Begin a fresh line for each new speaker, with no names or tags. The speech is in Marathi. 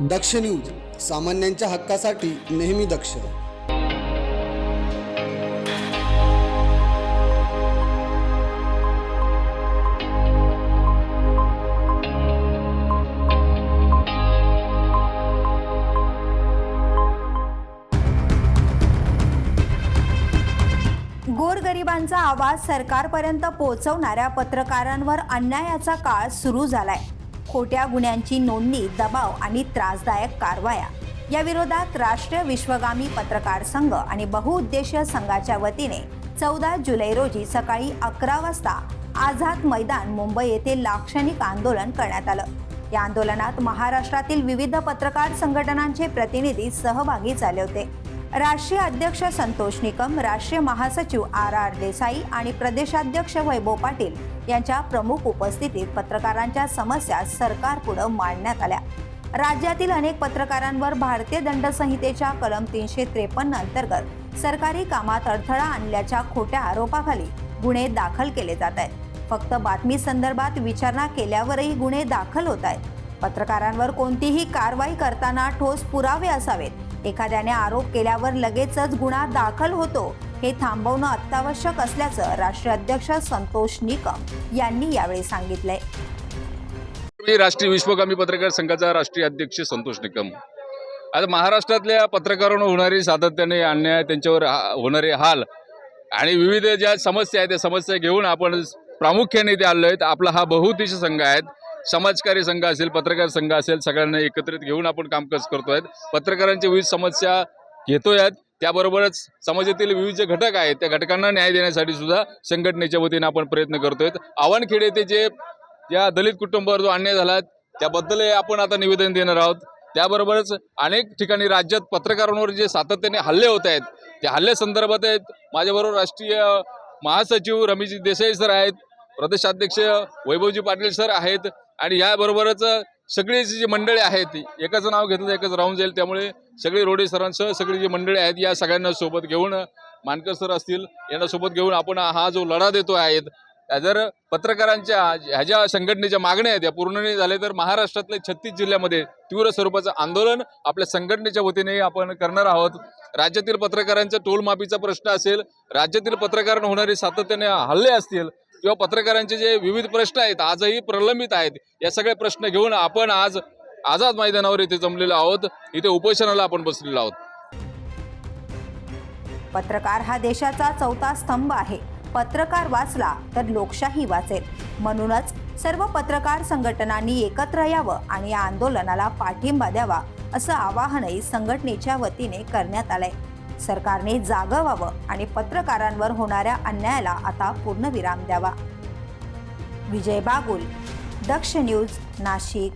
दक्ष न्यूज सामान्यांच्या हक्कासाठी नेहमी दक्ष.
गोरगरिबांचा आवाज सरकारपर्यंत पोहोचवणाऱ्या पत्रकारांवर अन्यायाचा काळ सुरू झालाय. खोट्या गुन्ह्यांची नोंदणी दबाव आणि त्रासदायक कारवाया. या विरोधात राष्ट्रीय विश्वगामी पत्रकार संघ आणि बहुउद्देशीय संघाच्या वतीने चौदा जुलै रोजी सकाळी अकरा वाजता आझाद मैदान मुंबई येथे लाक्षणिक आंदोलन करण्यात आलं. या आंदोलनात महाराष्ट्रातील विविध पत्रकार संघटनांचे प्रतिनिधी सहभागी झाले होते. राष्ट्रीय अध्यक्ष संतोष निकम राष्ट्रीय महासचिव आर आर देसाई आणि प्रदेशाध्यक्ष वैभव पाटील यांच्या प्रमुख उपस्थितीत पत्रकारांच्या समस्या सरकारपुढे मांडण्यात आल्या. राज्यातील अनेक पत्रकारांवर भारतीय दंड संहितेच्या कलम तीनशे त्रेपन्न अंतर्गत सरकारी कामात अडथळा आणल्याच्या खोट्या आरोपाखाली गुन्हे दाखल केले जात आहेत. फक्त बातमी संदर्भात विचारणा केल्यावरही गुन्हे दाखल होत आहेत. पत्रकारांवर कोणतीही कारवाई करताना ठोस पुरावे असावेत. एखाद्याने आरोप केल्यावर लगेचच गुन्हा दाखल होतो. हे थांबवणं अत्यावश्यक असल्याचं राष्ट्रीय अध्यक्ष संतोष निकम यांनी यावेळी सांगितलंय.
मी राष्ट्रीय विश्वगामी पत्रकार संघाचा राष्ट्रीय अध्यक्ष संतोष निकम. आता महाराष्ट्रातल्या पत्रकारांवर होणारी सातत्याने अन्याय त्यांच्यावर होणारे हाल आणि विविध ज्या समस्या आहेत त्या समस्या घेऊन आपण प्रामुख्याने ते आलो आहेत. आपला हा बहुउद्देशीय संघ आहेत समाजकारी संघ असेल पत्रकार संघ असेल सगळ्यांना एकत्रित घेऊन आपण कामकाज करतोय. पत्रकारांच्या विविध समस्या घेतोय त्याबरोबरच समाजातील विविध जे घटक आहेत त्या घटकांना न्याय देण्यासाठी सुद्धा संघटनेच्या वतीने आपण प्रयत्न करतोय आव्हानखेडे येथे जे या दलित कुटुंबावर जो अन्याय झाला त्याबद्दल आपण आता निवेदन देणार आहोत. त्याबरोबरच अनेक ठिकाणी राज्यात पत्रकारांवर जे सातत्याने हल्ले होत आहेत त्या हल्ल्या संदर्भात आहेत. माझ्याबरोबर राष्ट्रीय महासचिव रमेश देसाई सर आहेत प्रदेशाध्यक्ष वैभवजी पाटील सर आहेत आणि याबरोबरच सगळी जी मंडळी आहेत एकच नाव घेतलं एकच राहून जाईल त्यामुळे सगळी रोडे सरांसह सगळी जी मंडळी आहेत या सगळ्यांना सोबत घेऊन मानकर सर असतील यांना सोबत घेऊन आपण हा जो लढा देतो आहेत जर पत्रकारांच्या ह्या ज्या संघटनेच्या मागण्या आहेत या पूर्ण नाही झाल्या तर महाराष्ट्रातल्या छत्तीस जिल्ह्यामध्ये तीव्र स्वरूपाचं आंदोलन आपल्या संघटनेच्या वतीने आपण करणार आहोत. राज्यातील पत्रकारांच्या टोलमाफीचा प्रश्न असेल राज्यातील पत्रकारांना होणारे सातत्याने हल्ले असतील किंवा पत्रकारांचे जे विविध प्रश्न आहेत आजही प्रलंबित आहेत या सगळे प्रश्न घेऊन आपण आज आझाद मैदानावर इथे जमलेलो आहोत. इथे उपोषणाला आपण बसलेलो आहोत.
पत्रकार हा देशाचा चौथा स्तंभ आहे. पत्रकार वाचला तर लोकशाही वाचेल. म्हणूनच सर्व पत्रकार संघटनांनी एकत्र यावं आणि या आंदोलनाला पाठिंबा द्यावा असं आवाहनही संघटनेच्या वतीने करण्यात आलंय. सरकारने जागं व्हावं आणि पत्रकारांवर होणाऱ्या अन्यायाला आता पूर्णविराम द्यावा. विजय बागुल दक्ष न्यूज नाशिक.